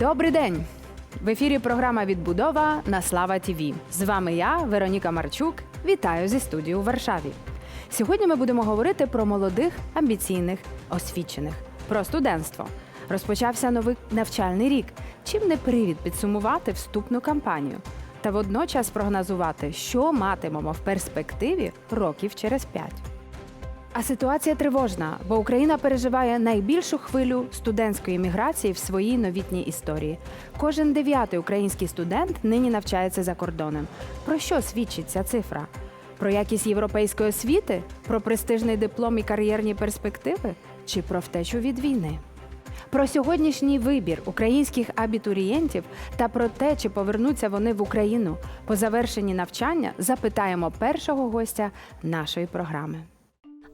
Добрий день! В ефірі програма Відбудова на Слава ТІВІ. З вами я, Вероніка Марчук. Вітаю зі студії у Варшаві. Сьогодні ми будемо говорити про молодих, амбіційних, освічених, про студентство. Розпочався новий навчальний рік. Чим не привід підсумувати вступну кампанію та водночас прогнозувати, що матимемо в перспективі років через п'ять. А ситуація тривожна, бо Україна переживає найбільшу хвилю студентської міграції в своїй новітній історії. Кожен дев'ятий український студент нині навчається за кордоном. Про що свідчить ця цифра? Про якість європейської освіти, про престижний диплом і кар'єрні перспективи чи про втечу від війни? Про сьогоднішній вибір українських абітурієнтів та про те, чи повернуться вони в Україну по завершенні навчання, запитаємо першого гостя нашої програми.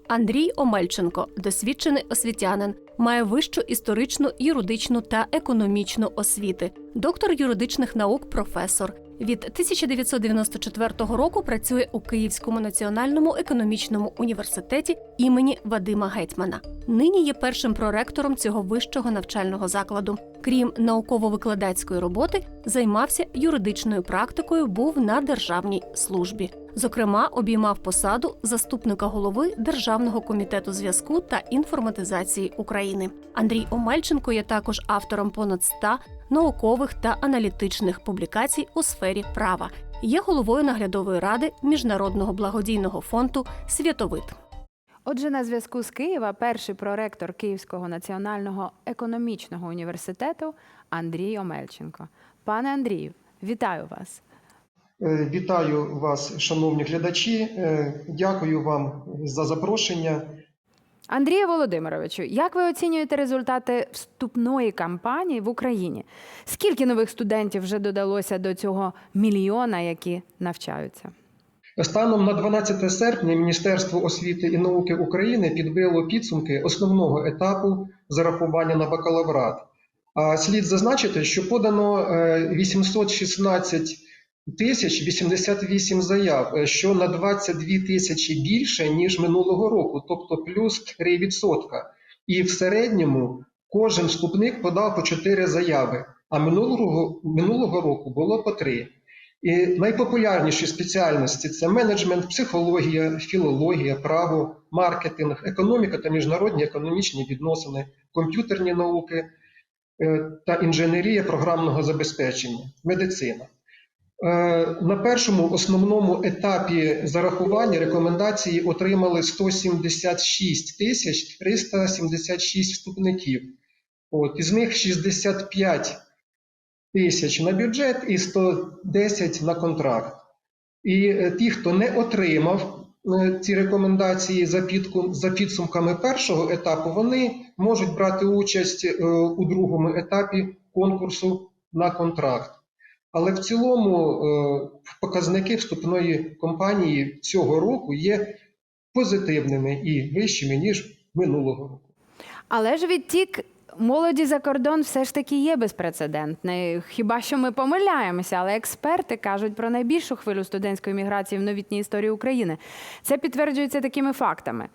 Андрій Омельченко, досвідчений освітянин, має вищу історичну, юридичну та економічну освіти, доктор юридичних наук, професор. Від 1994 року працює у Київському національному економічному університеті імені Вадима Гетьмана. Нині є першим проректором цього вищого навчального закладу. Крім науково-викладацької роботи, займався юридичною практикою, був на державній службі. Зокрема, обіймав посаду заступника голови Державного комітету зв'язку та інформатизації України. Андрій Омельченко є також автором понад 100 наукових та аналітичних публікацій у сфері права. Є головою наглядової ради міжнародного благодійного фонду Світовид. Отже, на зв'язку з Києва перший проректор Київського національного економічного університету Андрій Омельченко. Пане Андрію, вітаю вас. Е, Вітаю вас, шановні глядачі. Е, Дякую вам за запрошення. Андрію Володимировичу, як ви оцінюєте результати вступної кампанії в Україні? Скільки нових студентів вже додалося до цього мільйона, які навчаються? Станом на 12 серпня Міністерство освіти і науки України підбило підсумки основного етапу зарахування на бакалаврат. А слід зазначити, що подано е, 816 тисяч 88 заяв, е, що на 22 тисячі більше ніж минулого року, тобто плюс 3%. І в середньому кожен вступник подав по 4 заяви, а минулого, минулого року було по 3. І найпопулярніші спеціальності це менеджмент, психологія, філологія, право, маркетинг, економіка та міжнародні економічні відносини, комп'ютерні науки е, та інженерія програмного забезпечення, медицина. Е, На першому основному етапі зарахування рекомендації отримали 176 тисяч 376 вступників. От, із них 65 тисяч на бюджет і 110 на контракт. І е, ті, хто не отримав е, ці рекомендації за, підсумками першого етапу, вони можуть брати участь е, у другому етапі конкурсу на контракт. Але в цілому показники вступної кампанії цього року є позитивними і вищими, ніж минулого року. Але ж відтік молоді за кордон все ж таки є безпрецедентний. Хіба що ми помиляємося, але експерти кажуть про найбільшу хвилю студентської міграції в новітній історії України. Це підтверджується такими фактами.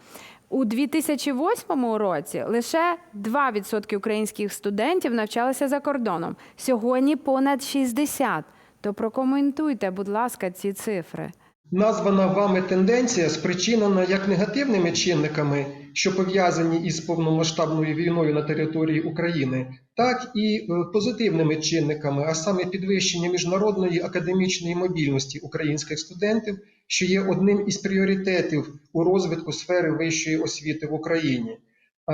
У 2008 році лише 2% українських студентів навчалися за кордоном. Сьогодні понад 60%. То прокоментуйте, будь ласка, ці цифри. Названа вами тенденція спричинена як негативними чинниками, що пов'язані із повномасштабною війною на території України, так і е, позитивними чинниками, а саме підвищення міжнародної академічної мобільності українських студентів, що є одним із пріоритетів у розвитку сфери вищої освіти в Україні. Е,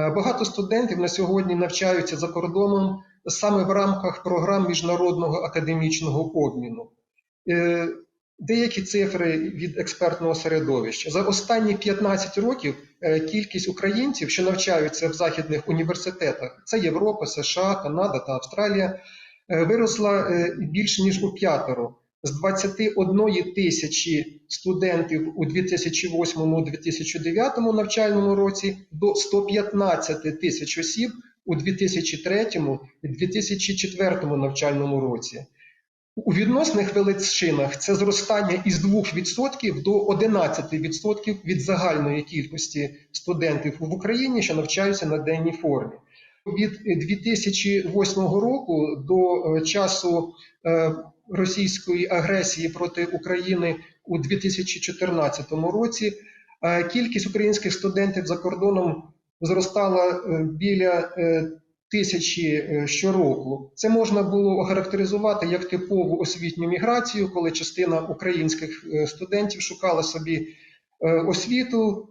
Багато студентів на сьогодні навчаються за кордоном саме в рамках програм міжнародного академічного обміну. Е, Деякі цифри від експертного середовища за останні 15 років кількість українців, що навчаються в західних університетах, це Європа, США, Канада та Австралія, е, виросла е, більше ніж у п'ятеро з 21 тисячі студентів у 2008-2009 навчальному році до 115 тисяч осіб у 2003-2004 навчальному році. У відносних величинах це зростання із 2% до 11% від загальної кількості студентів в Україні, що навчаються на денній формі. від 2008 року до е, часу е, російської агресії проти України у 2014 році е, кількість українських студентів за кордоном зростала біля тисячі е, щороку. Це можна було охарактеризувати як типову освітню міграцію, коли частина українських е, студентів шукала собі е, освіту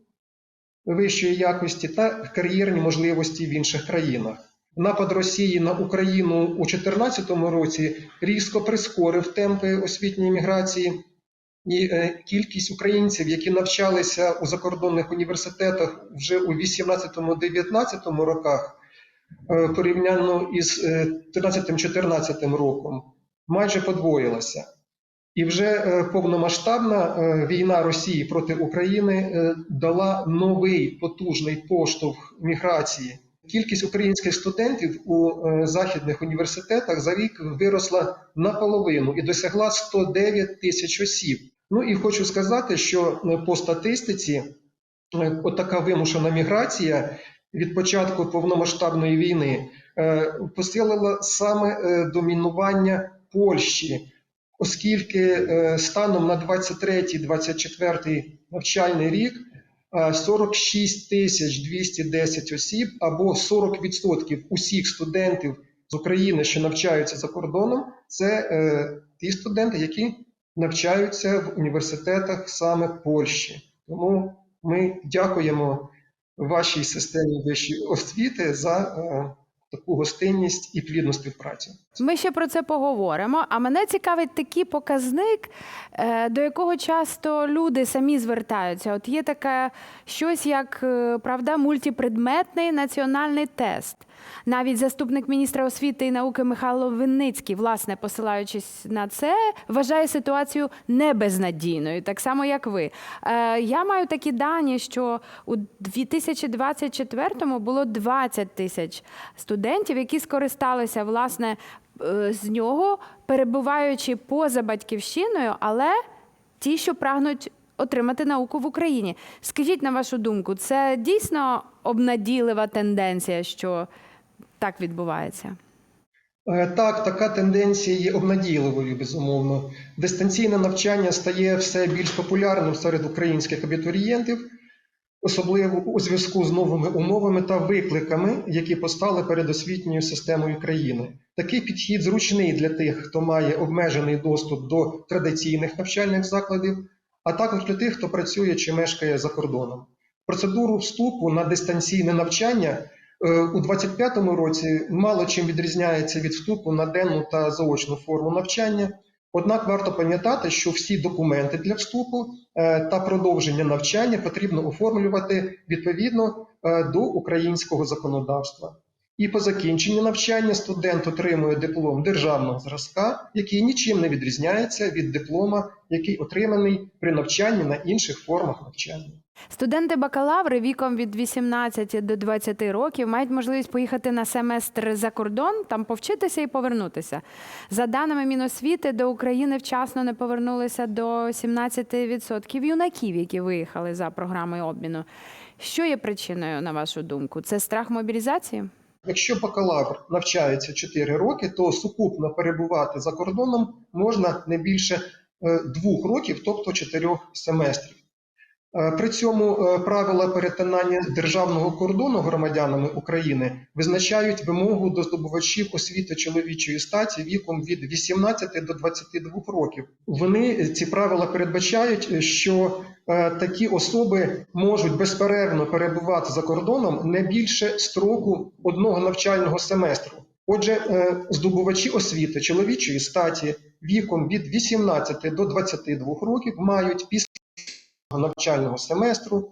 вищої якості та кар'єрні можливості в інших країнах. Напад Росії на Україну у 2014 році різко прискорив темпи освітньої міграції, і кількість українців, які навчалися у закордонних університетах вже у 18-19 роках, порівняно із е, 13-14 роком, майже подвоїлася. І вже е, повномасштабна е, війна Росії проти України е, дала новий потужний поштовх міграції. Кількість українських студентів у е, західних університетах за рік виросла наполовину і досягла 109 тисяч осіб. Ну і хочу сказати, що е, по статистиці е, отака вимушена міграція від початку повномасштабної війни е, посилила саме е, домінування Польщі оскільки е, станом на 23-24 навчальний рік е, 46 тисяч 210 осіб або 40% усіх студентів з України, що навчаються за кордоном, це ті студенти, які навчаються в університетах саме Польщі. Тому ми дякуємо вашій системі вищої освіти за е, таку гостинність і плідну співпрацю. Ми ще про це поговоримо. А мене цікавить такий показник, е, до якого часто люди самі звертаються. От є таке щось як е, правда мультипредметний національний тест. Навіть заступник міністра освіти і науки Михайло Винницький, власне, посилаючись на це, вважає ситуацію небезнадійною, так само як ви. Е, Я маю такі дані, що у 2024-му було 20 тисяч студентів, які скористалися власне е, з нього, перебуваючи поза батьківщиною, але ті, що прагнуть отримати науку в Україні. Скажіть на вашу думку, це дійсно обнадійлива тенденція, що так відбувається? Е, Так, така тенденція є обнадійливою, безумовно. Дистанційне навчання стає все більш популярним серед українських абітурієнтів, особливо у зв'язку з новими умовами та викликами, які постали перед освітньою системою країни. Такий підхід зручний для тих, хто має обмежений доступ до традиційних навчальних закладів, а також для тих, хто працює чи мешкає за кордоном. Процедуру вступу на дистанційне навчання Е, у 2025 році мало чим відрізняється від вступу на денну та заочну форму навчання. Однак варто пам'ятати, що всі документи для вступу е, та продовження навчання потрібно оформлювати відповідно е, до українського законодавства. І по закінченні навчання студент отримує диплом державного зразка, який нічим не відрізняється від диплома, який отриманий при навчанні на інших формах навчання. Студенти-бакалаври віком від 18 до 20 років мають можливість поїхати на семестр за кордон, там повчитися і повернутися. За даними Міносвіти, до України вчасно не повернулися до 17% юнаків, які виїхали за програмою обміну. Що є причиною, на вашу думку? Це страх мобілізації? Якщо бакалавр навчається 4 роки, то сукупно перебувати за кордоном можна не більше е, двох років, тобто 4 семестрів. Е, При цьому е, правила перетинання державного кордону громадянами України визначають вимогу до здобувачів освіти чоловічої статі віком від 18 до 22 років. Вони ці правила передбачають, е, що е, такі особи можуть безперервно перебувати за кордоном не більше строку одного навчального семестру. Отже, е, здобувачі освіти чоловічої статі віком від 18 до 22 років мають після навчального семестру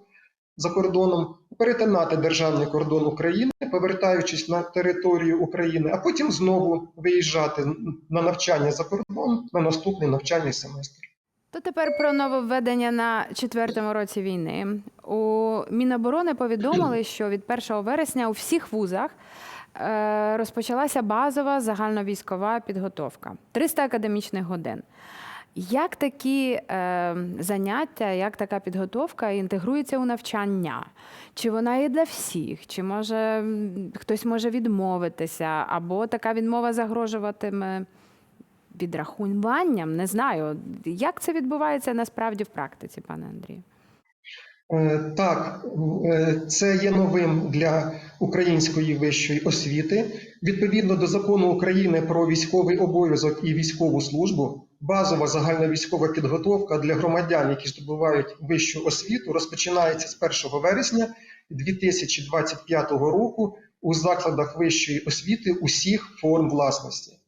за кордоном перетинати державний кордон України, повертаючись на територію України, а потім знову виїжджати на навчання за кордон на наступний навчальний семестр. То тепер про нововведення на четвертому році війни. У Міноборони повідомили, що від 1 вересня у всіх вузах е, розпочалася базова загальновійськова підготовка 300 академічних годин. Як такі е, заняття, як така підготовка інтегрується у навчання? Чи вона є для всіх? Чи може хтось може відмовитися, або така відмова загрожуватиме відрахуванням? Не знаю. Як це відбувається насправді в практиці, пане Андрію? Е, Так, е, це є новим для української вищої освіти. Відповідно до закону України про військовий обов'язок і військову службу, базова загальновійськова підготовка для громадян, які здобувають вищу освіту, розпочинається з 1 вересня 2025 року у закладах вищої освіти усіх форм власності.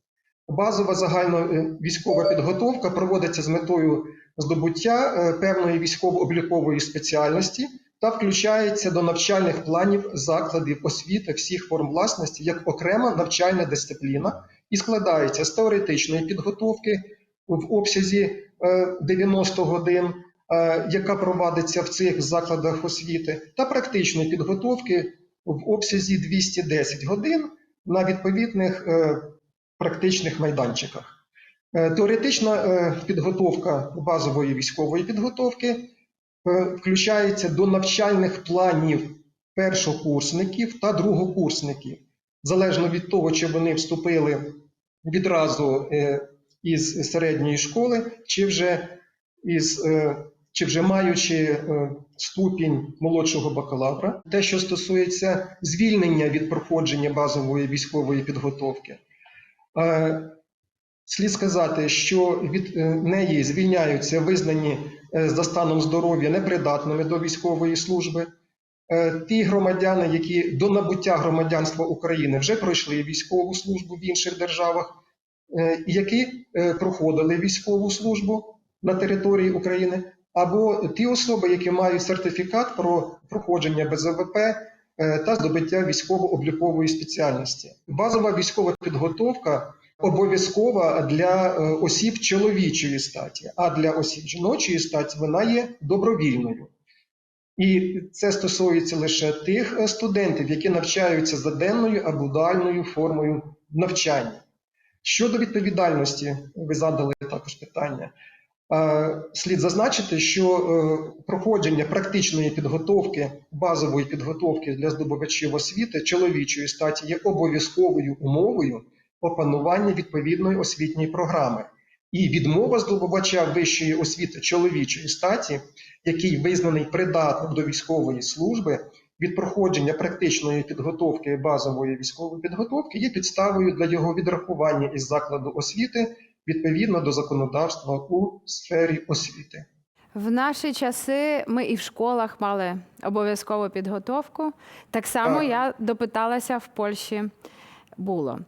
Базова загальновійськова підготовка проводиться з метою здобуття е, певної військово-облікової спеціальності та включається до навчальних планів закладів освіти всіх форм власності як окрема навчальна дисципліна і складається з теоретичної підготовки в обсязі е, 90 годин, е, яка проводиться в цих закладах освіти, та практичної підготовки в обсязі 210 годин на відповідних е, практичних майданчиках. Е, Теоретична е, підготовка базової військової підготовки е, включається до навчальних планів першокурсників та другокурсників, залежно від того, чи вони вступили відразу із середньої школи, чи вже із чи вже маючи ступінь молодшого бакалавра, те, що стосується звільнення від проходження базової військової підготовки. Е, Слід сказати, що від е, неї звільняються визнані е, за станом здоров'я непридатними до військової служби. Ті громадяни, які до набуття громадянства України вже пройшли військову службу в інших державах, які проходили військову службу на території України, або ті особи, які мають сертифікат про проходження БЗВП е, та здобуття військово-облікової спеціальності. Базова військова підготовка обов'язкова для е, осіб чоловічої статі, а для осіб жіночої статі вона є добровільною. І це стосується лише тих е, студентів, які навчаються за денною або дуальною формою навчання. Щодо відповідальності, ви задали також питання. Е, Слід зазначити, що е, проходження практичної підготовки, базової підготовки для здобувачів освіти чоловічої статі є обов'язковою умовою опанування відповідної освітньої програми. І відмова здобувача вищої освіти чоловічої статі, який визнаний придатним до військової служби, від проходження практичної підготовки базової військової підготовки є підставою для його відрахування із закладу освіти відповідно до законодавства у сфері освіти. В наші часи ми і в школах мали обов'язкову підготовку. Так само Так. я допиталася в Польщі було.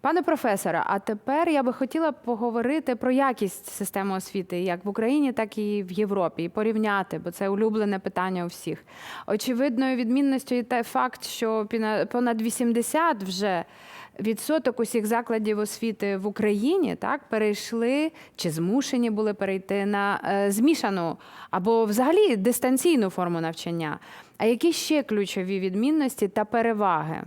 Пане професоре, а тепер я би хотіла поговорити про якість системи освіти як в Україні, так і в Європі, і порівняти, бо це улюблене питання у всіх. Очевидною відмінністю є той факт, що понад 80 вже відсоток усіх закладів освіти в Україні так перейшли чи змушені були перейти на е, змішану або взагалі дистанційну форму навчання. А які ще ключові відмінності та переваги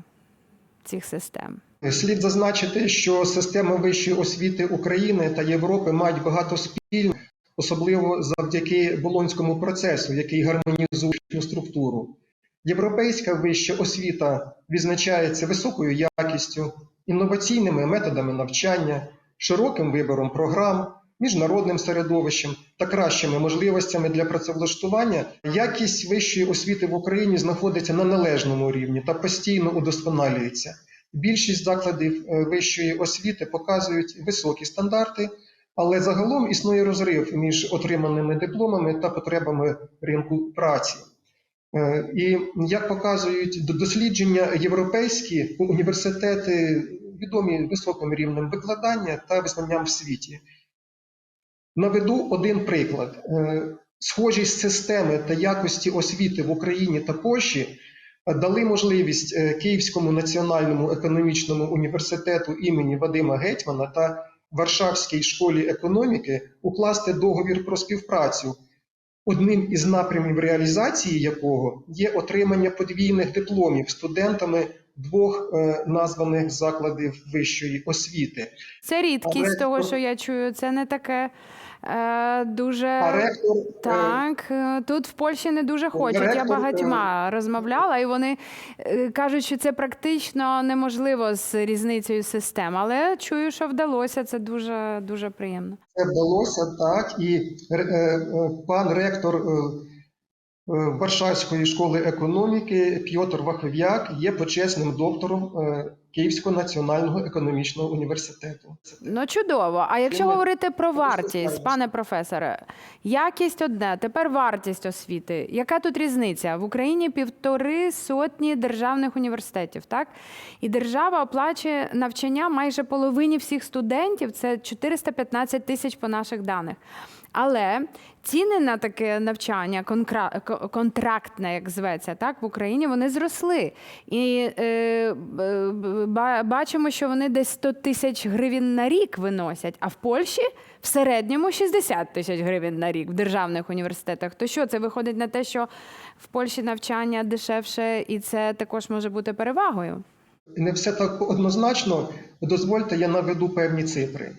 цих систем? Слід зазначити, що система вищої освіти України та Європи мають багато спільних, особливо завдяки болонському процесу, який гармонізує структуру. Європейська вища освіта відзначається високою якістю, інноваційними методами навчання, широким вибором програм, міжнародним середовищем та кращими можливостями для працевлаштування. Якість вищої освіти в Україні знаходиться на належному рівні та постійно удосконалюється. Більшість закладів е, вищої освіти показують високі стандарти, але загалом існує розрив між отриманими дипломами та потребами ринку праці. Е, І як показують дослідження, європейські університети відомі високим рівнем викладання та визнанням в світі. Наведу один приклад. Е, Схожість системи та якості освіти в Україні та Польщі дали можливість е, Київському національному економічному університету імені Вадима Гетьмана та Варшавській школі економіки укласти договір про співпрацю, одним із напрямів реалізації якого є отримання подвійних дипломів студентами двох е, названих закладів вищої освіти. Це рідкість Але- того, що я чую. Це не таке Е, дуже А ректор е, так, е, тут в Польщі не дуже хочуть. Я ректор, багатьма розмовляла, і вони е, кажуть, що це практично неможливо з різницею систем. Але чую, що вдалося. Це дуже дуже приємно. Це вдалося так, і е, е, пан ректор е, е, Варшавської школи економіки Пьотр Вахов'як є почесним доктором е, Київського національного економічного університету. Ну чудово. А якщо Ми- говорити про вартість, пане професоре, якість одне, тепер вартість освіти. Яка тут різниця? В Україні півтори сотні державних університетів, так? І держава оплачує навчання майже половині всіх студентів. Це 415 тисяч по наших даних. Але ціни на таке навчання, контрактне, як зветься, так, в Україні вони зросли. І е, бачимо, що вони десь 100 тисяч гривень на рік виносять, а в Польщі в середньому 60 тисяч гривень на рік в державних університетах. То що це виходить на те, що в Польщі навчання дешевше, і це також може бути перевагою? Не все так однозначно. Дозвольте, я наведу певні цифри.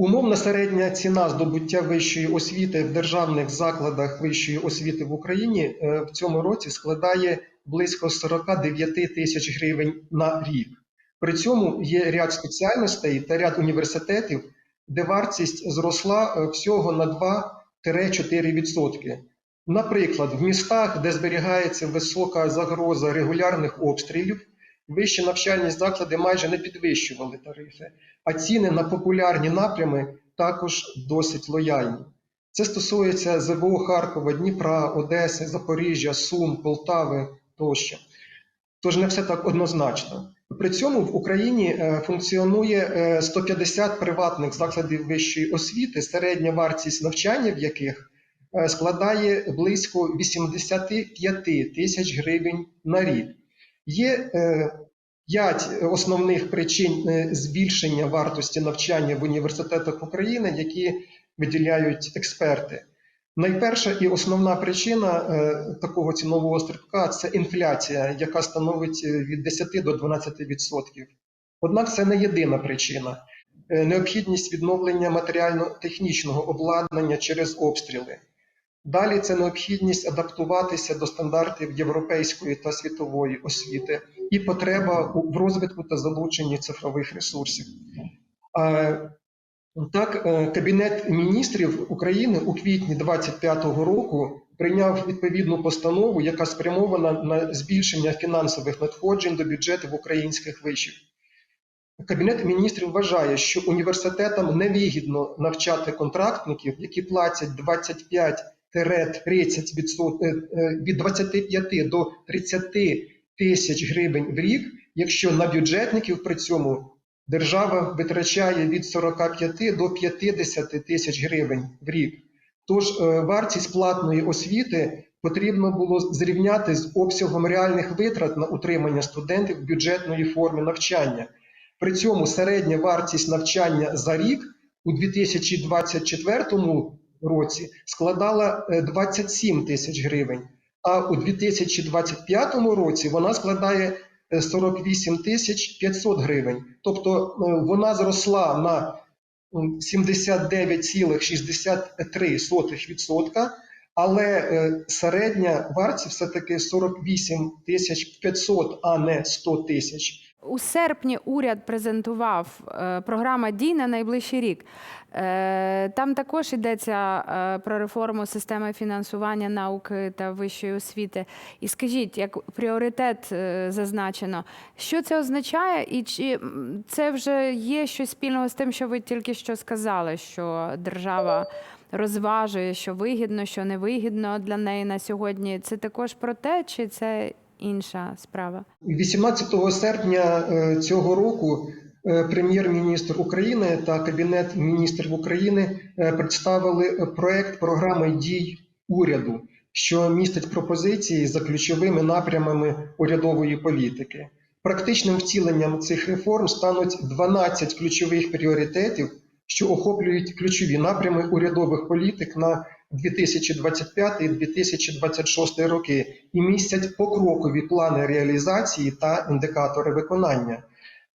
Умовна середня ціна здобуття вищої освіти в державних закладах вищої освіти в Україні е, в цьому році складає близько 49 тисяч гривень на рік. При цьому є ряд спеціальностей та ряд університетів, де вартість зросла е, всього на 2-4%. Наприклад, в містах, де зберігається висока загроза регулярних обстрілів, вищі навчальні заклади майже не підвищували тарифи, а ціни на популярні напрями також досить лояльні. Це стосується ЗВО Харкова, Дніпра, Одеси, Запоріжжя, Сум, Полтави тощо. Тож не все так однозначно. При цьому в Україні е, функціонує е, 150 приватних закладів вищої освіти, середня вартість навчання в яких е, складає близько 85 тисяч гривень на рік. Є е, п'ять основних причин е, збільшення вартості навчання в університетах України, які виділяють експерти. Найперша і основна причина е, такого цінового стрибка це інфляція, яка становить е, від 10 до 12%. Однак це не єдина причина. Е, Необхідність відновлення матеріально-технічного обладнання через обстріли. Далі це необхідність адаптуватися до стандартів європейської та світової освіти і потреба в розвитку та залученні цифрових ресурсів. Е, Так, е, Кабінет міністрів України у квітні 2025 року прийняв відповідну постанову, яка спрямована на збільшення фінансових надходжень до бюджетів українських вишів. Кабінет міністрів вважає, що університетам невигідно навчати контрактників, які платять 25-30 відсот- е, е, від 25 до 30 тисяч гривень в рік, якщо на бюджетників при цьому держава витрачає від 45 до 50 тисяч гривень в рік. Тож е, вартість платної освіти потрібно було зрівняти з обсягом реальних витрат на утримання студентів бюджетної форми навчання. При цьому середня вартість навчання за рік у 2024 році складала е, 27 тисяч гривень, а у 2025 році вона складає е, 48 тисяч 500 гривень. Тобто е, вона зросла на 79,63%, але е, середня вартість все-таки 48 тисяч 500, а не 100 тисяч. У серпні уряд презентував е, програма дій на найближчий рік. Е, Там також йдеться е, про реформу системи фінансування науки та вищої освіти. І скажіть, як пріоритет зазначено, що це означає, і чи це вже є щось спільного з тим, що ви тільки що сказали, що держава розважує, що вигідно, що невигідно для неї на сьогодні. Це також про те, чи це інша справа? 18 серпня е, цього року е, прем'єр-міністр України та Кабінет міністрів України е, представили проект програми дій уряду, що містить пропозиції за ключовими напрямами урядової політики. Практичним втіленням цих реформ стануть 12 ключових пріоритетів, що охоплюють ключові напрями урядових політик на 2025-2026 роки і містять покрокові плани реалізації та індикатори виконання.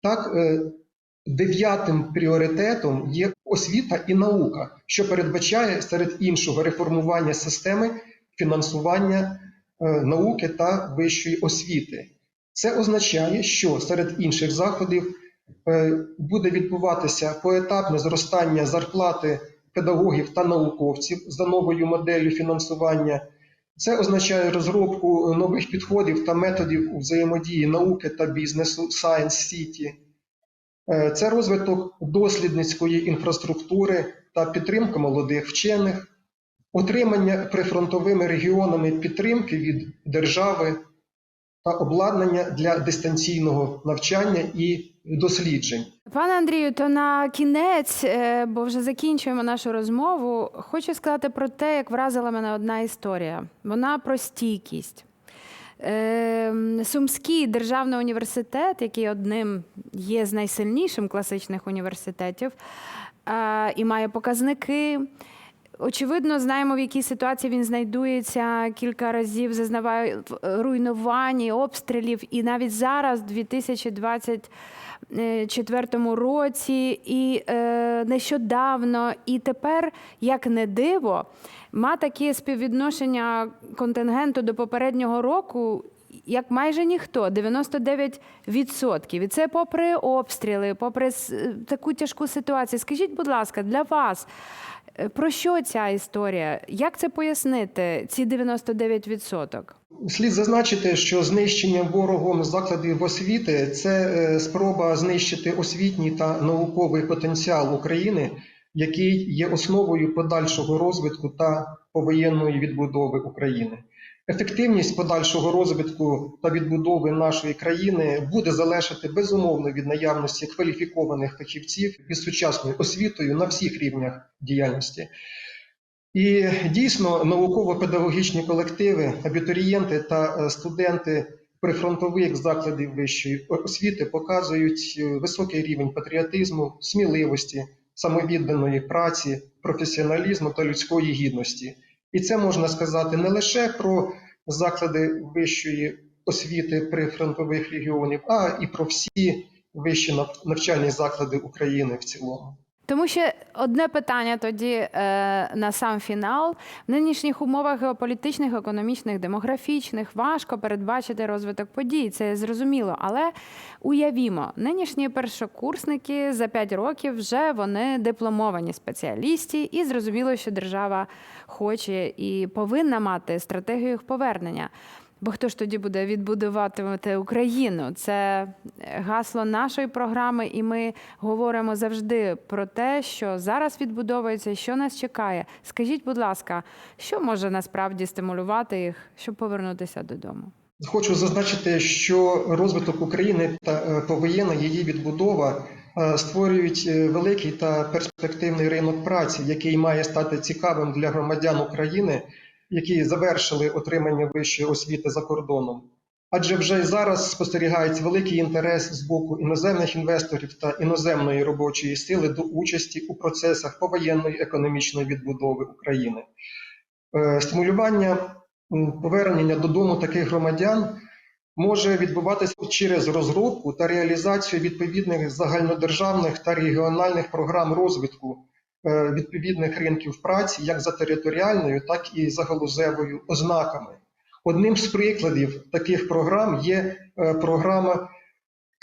Так, е, дев'ятим пріоритетом є освіта і наука, що передбачає серед іншого реформування системи фінансування е, науки та вищої освіти. Це означає, що серед інших заходів е, буде відбуватися поетапне зростання зарплати педагогів та науковців за новою моделлю фінансування. Це означає розробку нових підходів та методів у взаємодії науки та бізнесу Science City. Е, Це розвиток дослідницької інфраструктури та підтримка молодих вчених, отримання прифронтовими регіонами підтримки від держави та обладнання для дистанційного навчання і досліджень. Пане Андрію, то на кінець, е, бо вже закінчуємо нашу розмову. Хочу сказати про те, як вразила мене одна історія. Вона про стійкість. Е, Сумський державний університет, який одним є з найсильнішим класичних університетів, і має показники. Очевидно, знаємо, в якій ситуації він знайдується. Кілька разів зазнаває руйнувань, і обстрілів. І навіть зараз, в 2024 році, і е, нещодавно, і тепер, як не диво, ма таке співвідношення контингенту до попереднього року. Як майже ніхто, 99%. І це попри обстріли, попри таку тяжку ситуацію. Скажіть, будь ласка, для вас е, про що ця історія? Як це пояснити, ці 99%? Слід зазначити, що знищення ворогом закладів освіти це е, спроба знищити освітній та науковий потенціал України, який є основою подальшого розвитку та повоєнної відбудови України. Ефективність подальшого розвитку та відбудови нашої країни буде залежати безумовно від наявності кваліфікованих фахівців із сучасною освітою на всіх рівнях діяльності. І дійсно науково-педагогічні колективи, абітурієнти та е, студенти прифронтових закладів вищої освіти показують е, високий рівень патріотизму, сміливості, самовідданої праці, професіоналізму та людської гідності. І це можна сказати не лише про заклади вищої освіти при фронтових регіонів, а і про всі вищі навчальні заклади України в цілому. Тому що одне питання тоді е, на сам фінал. В нинішніх умовах геополітичних, економічних, демографічних важко передбачити розвиток подій. Це зрозуміло. Але уявімо, нинішні першокурсники за 5 років вже вони дипломовані спеціалісти, і зрозуміло, що держава хоче і повинна мати стратегію їх повернення. Бо хто ж тоді буде відбудувати Україну? Це гасло нашої програми, і ми говоримо завжди про те, що зараз відбудовується, що нас чекає. Скажіть, будь ласка, що може насправді стимулювати їх, щоб повернутися додому? Хочу зазначити, що розвиток України та е, повоєнна її відбудова е, створюють е, великий та перспективний ринок праці, який має стати цікавим для громадян України, які завершили отримання вищої освіти за кордоном. Адже вже й зараз спостерігається великий інтерес з боку іноземних інвесторів та іноземної робочої сили до участі у процесах повоєнної економічної відбудови України. Е, Стимулювання повернення додому таких громадян може відбуватися через розробку та реалізацію відповідних загальнодержавних та регіональних програм розвитку відповідних ринків праці як за територіальною, так і за галузевою ознаками. Одним з прикладів таких програм є е, програма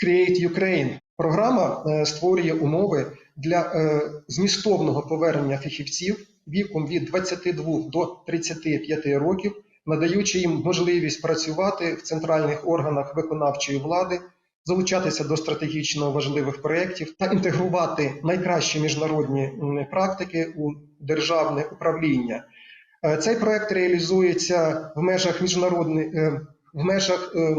Create Ukraine. Програма е, створює умови для е, змістовного повернення фахівців віком від 22 до 35 років, надаючи їм можливість працювати в центральних органах виконавчої влади, залучатися до стратегічно важливих проєктів та інтегрувати найкращі міжнародні практики у державне управління. Е, Цей проект реалізується в межах міжнародних е, в межах е,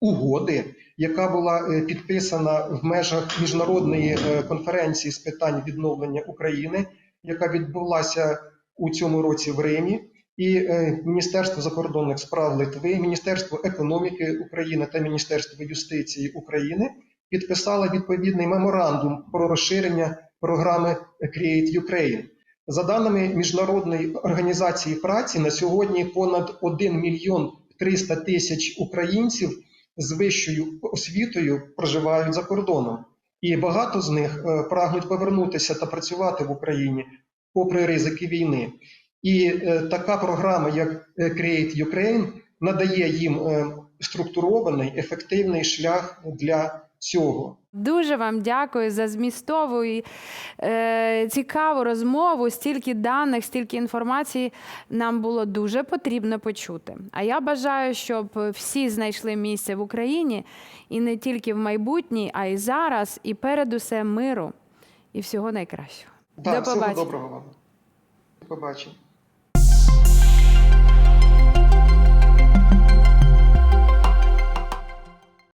угоди, яка була підписана в межах міжнародної конференції з питань відновлення України, яка відбулася у цьому році в Римі. І е, Міністерство закордонних справ Литви, Міністерство економіки України та Міністерство юстиції України підписали відповідний меморандум про розширення програми Create Ukraine. За даними міжнародної організації праці, на сьогодні понад 1 мільйон 300 тисяч українців з вищою освітою проживають за кордоном. і багато з них е, прагнуть повернутися та працювати в Україні попри ризики війни. І е, така програма, як е, Create Ukraine, надає їм е, структурований, ефективний шлях для цього. Дуже вам дякую за змістову і е, цікаву розмову. Стільки даних, стільки інформації нам було дуже потрібно почути. А я бажаю, щоб всі знайшли місце в Україні і не тільки в майбутній, а й зараз, і перед усе миру і всього найкращого. Так, До всього доброго вам. До побачення.